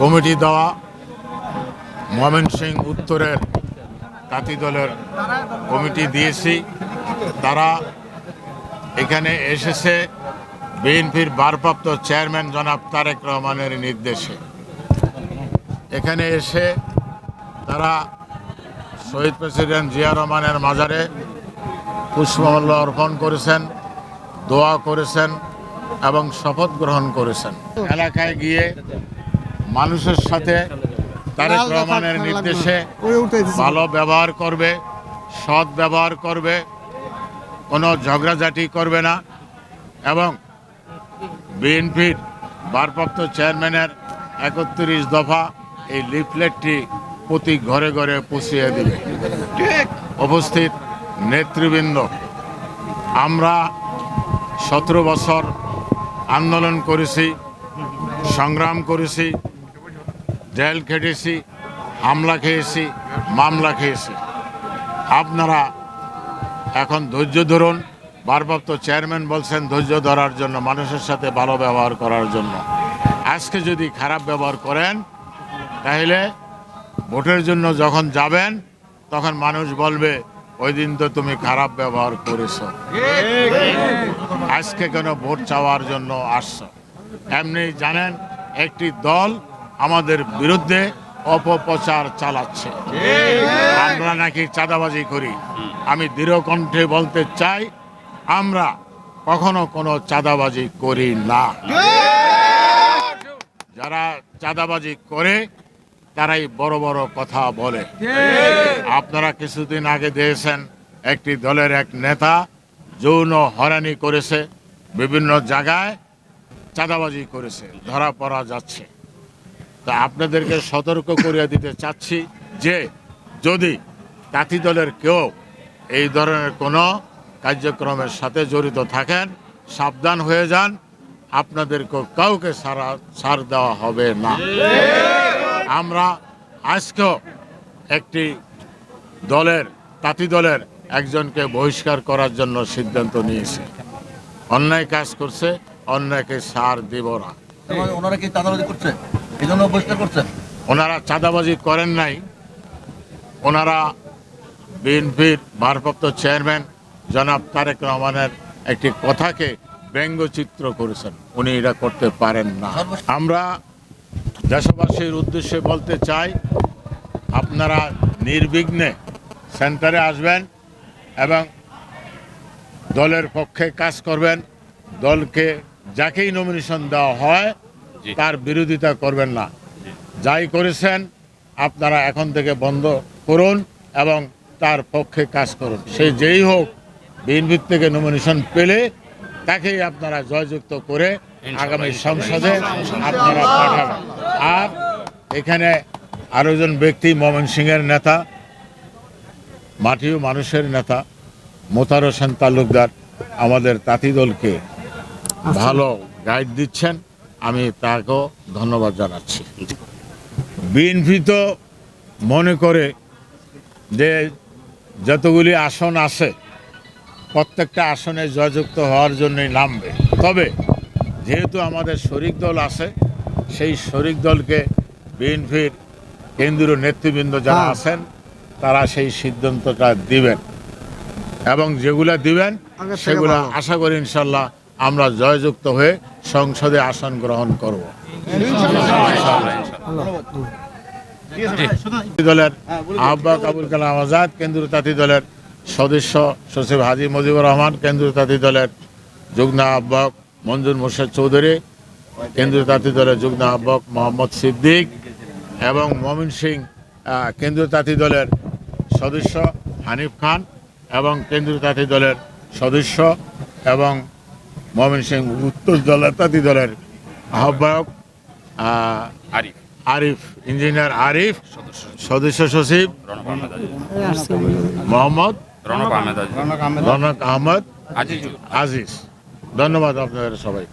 Committee দেওয়া ময়মনসিং উত্তরের তাঁতি দলের কমিটি দিয়েছি। তারা এখানে এসেছে বিএনপির ভারপ্রাপ্ত চেয়ারম্যান জনাব তারেক রহমানের নির্দেশে। এখানে এসে তারা শহীদ প্রেসিডেন্ট জিয়া রহমানের মাজারে পুষ্পমাল্য অর্পণ করেছেন, দোয়া করেছেন এবং শপথ গ্রহণ করেছেন। এলাকায় গিয়ে মানুষের সাথে তারেক রহমানের নির্দেশে ভালো ব্যবহার করবে সৎ ব্যবহার করবে কোনো ঝগড়াঝাটি করবে না। এবং বিএনপির ভারপ্রাপ্ত চেয়ারম্যানের একত্রিশ দফা এই লিফলেটটি প্রতি ঘরে ঘরে পৌঁছিয়ে দেবে। উপস্থিত নেতৃবৃন্দ আমরা সতেরো বছর আন্দোলন করেছি সংগ্রাম করেছি জেল খেটেছি, হামলা খেয়েছি, মামলা খেয়েছি। আপনারা এখন ধৈর্য ধরুন, ভারপ্রাপ্ত চেয়ারম্যান বলছেন ধৈর্য ধরার জন্য, মানুষের সাথে ভালো ব্যবহার করার জন্য। আজকে যদি খারাপ ব্যবহার করেন, তাহলে ভোটের জন্য যখন যাবেন, তখন মানুষ বলবে, ওই দিন তো তুমি খারাপ ব্যবহার করেছ। আজকে কেন ভোট চাওয়ার জন্য আসছো? এমনি জানেন, একটি দল আমাদের বিরুদ্ধে অপপ্রচার চালাচ্ছে। আমরা নাকি চাঁদাবাজি করি। আমি দৃঢ় কণ্ঠে বলতে চাই, আমরা কখনো কোনো চাঁদাবাজি করি না। যারা চাঁদাবাজি করে, তারাই বড় বড় কথা বলে। আপনারা কিছুদিন আগে দিয়েছেন, একটি দলের এক নেতা যৌন হরানি করেছে, বিভিন্ন জায়গায় চাঁদাবাজি করেছে, ধরা পড়া যাচ্ছে। তা আপনাদেরকে সতর্ক করিয়ে দিতে চাচ্ছি যে, যদি তাঁতি দলের কেউ এই ধরনের কোনো কার্যক্রমের সাথে জড়িত থাকেন, সাবধান হয়ে যান আপনাদেরকে কাউকে সারা, ছাড় দেওয়া হবে না। আমরা আজকেও একটি দলের তাঁতি দলের একজনকে বহিষ্কার করার জন্য সিদ্ধান্ত নিয়েছে। অন্যায় কাজ করছে, অন্যায়কে সার দিব না। ওনারা কি করছে? এই জন্য বহিষ্কার করছেন? ওনারা চাঁদাবাজি করেন নাই। ওনারা বিএনপির ভারপ্রাপ্ত চেয়ারম্যান জনাব তারেক রহমানের একটি কথাকে ব্যঙ্গচিত্র করেছেন। উনি এটা করতে পারেন না। আমরা দেশবাসীর উদ্দেশ্যে বলতে চাই আপনারা নির্বিঘ্নে সেন্টারে আসবেন এবং দলের পক্ষে কাজ করবেন। দলকে যাকেই নমিনেশন দেওয়া হয় তার বিরোধিতা করবেন না। যাই করেছেন আপনারা এখন থেকে বন্ধ করুন এবং তার পক্ষে কাজ করুন। সে যেই হোক বিএনপির থেকে নমিনেশন পেলে তাকেই আপনারা জয়যুক্ত করে আগামী সংসদে আপনারা পাঠাবেন। আর এখানে আরও একজন ব্যক্তি ময়মন সিংয়ের নেতা মাটিও মানুষের নেতা মোতার হোসেন তালুকদার আমাদের তাঁতি দলকে ভালো গাইড দিচ্ছেন। আমি তাকেও ধন্যবাদ জানাচ্ছি। বিএনপি তো মনে করে যে যতগুলি আসন আছে প্রত্যেকটা আসনে জয়যুক্ত হওয়ার জন্যই নামবে। তবে যেহেতু আমাদের শরিক দল আছে সেই শরিক দলকে বিএনপির কেন্দ্রীয় নেতৃবৃন্দ যারা হ্যাঁ। আছেন তারা সেই সিদ্ধান্তটা দিবেন। এবং যেগুলা দিবেন সেগুলা আশা করি ইনশাল্লাহ আমরা জয়যুক্ত হয়ে সংসদে আসন গ্রহণ করব। দলের আহ্বায়ক আবুল কালাম আজাদ কেন্দ্রীয় তাঁতি দলের সদস্য সচিব হাজি মুজিবুর রহমান কেন্দ্রীয় তাঁতি দলের যুগ্ম আহ্বায়ক মঞ্জুর মোর্শেদ চৌধুরী কেন্দ্রীয় তাঁতি দলের যুগ্ম আহ্বায়ক মোহাম্মদ সিদ্দিক এবং মমিন সিং কেন্দ্রীয় তাঁতি দলের সদস্য হানিফ খান এবং কেন্দ্রীয় তাঁতি দলের সদস্য এবং মমিন সিং উত্তর দলের তাঁতি দলের আহ্বায়ক আহ, আরিফ। আরিফ ইঞ্জিনিয়ার আরিফ সদস্য সচিব রনক আহমেদ আজিজ মোহাম্মদ রনক আজিজ আহমদ আজিজ। ধন্যবাদ আপনাদের সবাই